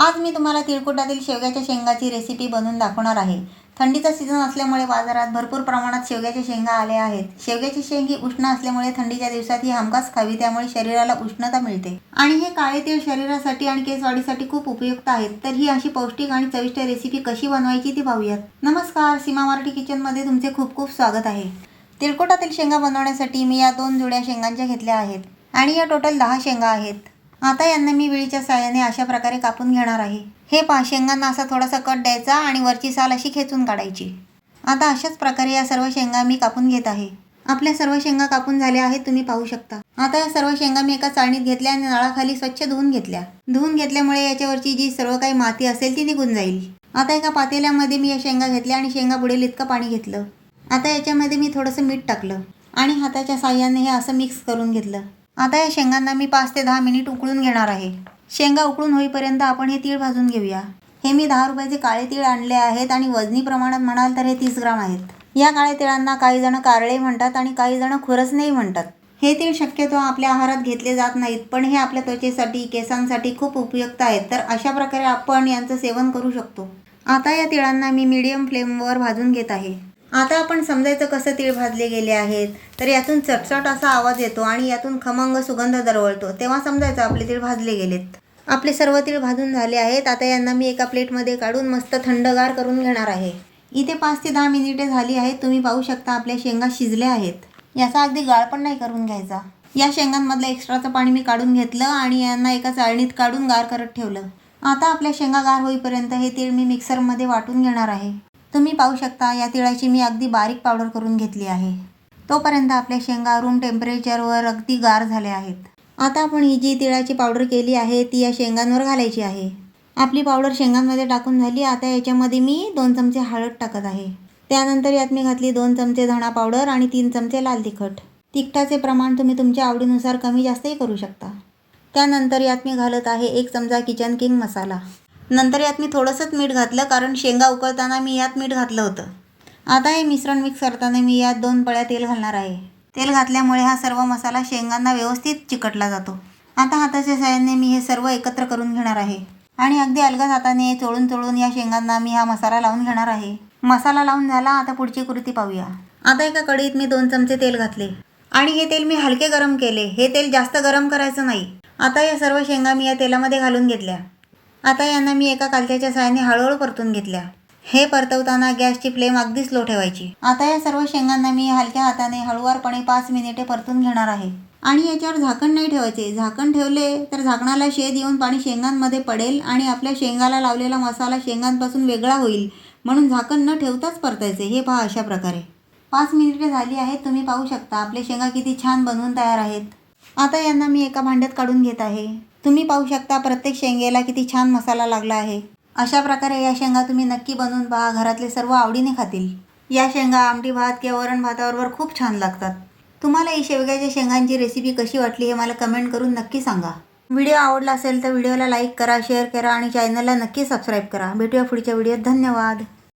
आज मी तुम्हाला तिळकुटातील शेवग्याच्या शेंगाची रेसिपी बनवून दाखवणार आहे. थंडीचा सीझन असल्यामुळे बाजारात भरपूर प्रमाणात शेवग्याच्या शेंगा आल्या आहेत. शेवग्याची शेंग ही उष्ण असल्यामुळे थंडीच्या दिवसात ही हमखास खावी त्यामुळे शरीराला उष्णता मिळते. आणि हे काळे तीळ शरीरासाठी आणि केस वाढीसाठी खूप उपयुक्त आहेत. तर ही अशी पौष्टिक आणि चविष्ट रेसिपी कशी बनवायची ती पाहूयात. नमस्कार सीमा मराठी किचनमध्ये तुमचे खूप खूप स्वागत आहे. तिळकोटातील शेंगा बनवण्यासाठी मी या दोन जुड्या शेंगांच्या घेतल्या आहेत. आणि या टोटल दहा शेंगा आहेत. आता यांना मी विळीच्या साहाय्याने अशा प्रकारे कापून घेणार आहे. हे पहा शेंगांना असा थोडासा कट द्यायचा आणि वरची साल अशी खेचून काढायची. आता अशाच प्रकारे या सर्व शेंगा मी कापून घेत आहे. आपल्या सर्व शेंगा कापून झाल्या आहेत तुम्ही पाहू शकता. आता या सर्व शेंगा मी एका चाळणीत घेतल्या आणि नळाखाली स्वच्छ धुवून घेतल्या. धुवून घेतल्यामुळे याच्यावरची जी सर्व काही माती असेल ती निघून जाईल. आता एका पातेल्यामध्ये मी या शेंगा घेतल्या आणि शेंगा बुडेल इतकं पाणी घेतलं. आता याच्यामध्ये मी थोडंसं मीठ टाकलं आणि हाताच्या साह्याने हे असं मिक्स करून घेतलं. आता या शेंगांना मी पाच ते दहा मिनिट उकळून घेणार आहे. शेंगा उकळून होईपर्यंत आपण हे तीळ भाजून घेऊया. हे मी दहा रुपयाचे काळे तीळ आणले आहेत आणि वजनी प्रमाणात म्हणाल तर हे तीस ग्राम आहेत. या काळ्या तिळांना काही जण कारळे म्हणतात आणि काही जण खुरसनेही म्हणतात. हे तीळ शक्यतो आपल्या आहारात घेतले जात नाहीत पण हे आपल्या त्वचेसाठी केसांसाठी खूप उपयुक्त आहेत तर अशा प्रकारे आपण यांचं सेवन करू शकतो. आता या तिळांना मी मीडियम फ्लेमवर भाजून घेत आहे. आता आपण समजायचं कसं तीळ भाजले गेले आहेत तर यातून चटचट असा आवाज येतो आणि यातून खमंग सुगंध दरवळतो. तेव्हा समजायचं आपले तीळ भाजले गेलेत. आपले सर्व तीळ भाजून झाले आहेत. आता यांना मी एका प्लेटमध्ये काढून मस्त थंडगार करून घेणार आहे. इथे पाच ते दहा मिनिटे झाली आहेत. तुम्ही पाहू शकता आपल्या शेंगा शिजल्या आहेत. याचा अगदी गाळ पण नाही करून घ्यायचा. या शेंगांमधलं एक्स्ट्राचं पाणी मी काढून घेतलं आणि यांना एका चाळणीत काढून गार करत ठेवलं. आता आपल्या शेंगा गार होईपर्यंत हे तीळ मी मिक्सरमध्ये वाटून घेणार आहे. तुम्ही पाहू शकता या तिळाची मी अगदी बारीक पावडर करून घेतली आहे. तोपर्यंत आपल्या शेंगा रूम टेम्परेचरवर अगदी गार झाल्या आहेत. आता आपण ही जी तिळाची पावडर केली आहे ती या शेंगांवर घालायची आहे. आपली पावडर शेंगांमध्ये टाकून झाली आता याच्यामध्ये मी दोन चमचे हळद टाकत आहे. त्यानंतर यात मी घातली दोन चमचे धणा पावडर आणि तीन चमचे लाल तिखट. तिखटाचे प्रमाण तुम्ही तुमच्या आवडीनुसार कमी जास्तही करू शकता. त्यानंतर यात मी घालत आहे एक चमचा किचन किंग मसाला. नंतर यात मी थोडंसंच मीठ घातलं कारण शेंगा उकळताना मी यात मीठ घातलं होतं. आता हे मिश्रण मिक्स करताना मी यात दोन पळ्या तेल घालणार आहे. तेल घातल्यामुळे हा सर्व मसाला शेंगांना व्यवस्थित चिकटला जातो. आता हाताच्या साहाय्याने मी हे सर्व एकत्र करून घेणार आहे. आणि अगदी अलगद हाताने चोळून चोळून या शेंगांना मी हा मसाला लावून घेणार आहे. मसाला लावून झाला आता पुढची कृती पाहूया. आता एका कढईत मी दोन चमचे तेल घातले. आणि हे तेल मी हलके गरम केले. हे तेल जास्त गरम करायचं नाही. आता या सर्व शेंगा मी या तेलामध्ये घालून घेतल्या. आता यांना मी एका कालच्याच्या सहाय्याने हळूहळू परतून घेतल्या. हे परतवताना गॅसची फ्लेम अगदी स्लो ठेवायची. आता या सर्व शेंगांना मी हलक्या हाताने हळुवारपणे पाच मिनिटे परतून घेणार आहे. आणि याच्यावर झाकण नाही ठेवायचे. झाकण ठेवले तर झाकणाला शेद येऊन पाणी शेंगांमध्ये पडेल आणि आपल्या शेंगाला लावलेला मसाला शेंगांपासून वेगळा होईल. म्हणून झाकण न ठेवताच परतायचे. हे पहा अशा प्रकारे. पाच मिनिटे झाली आहेत. तुम्ही पाहू शकता आपले शेंगा किती छान बनवून तयार आहेत. आता यांना मी एका भांड्यात काढून घेत आहे. तुम्ही पाहू शकता प्रत्येक शेंगेला किती छान मसाला लागला आहे. अशा प्रकारे या शेंगा तुम्ही नक्की बनवून पहा घरातले सर्व आवडीने खातील. या शेंगा आमटी भात किंवा वरण भाताबरोबर खूप छान लागतात. तुम्हाला ही शेवग्याच्या शेंगांची रेसिपी कशी वाटली हे मला कमेंट करून नक्की सांगा. व्हिडिओ आवडला असेल तर व्हिडिओला लाईक करा शेअर करा आणि चॅनलला नक्की सबस्क्राईब करा. भेटूया पुढच्या व्हिडिओत. धन्यवाद.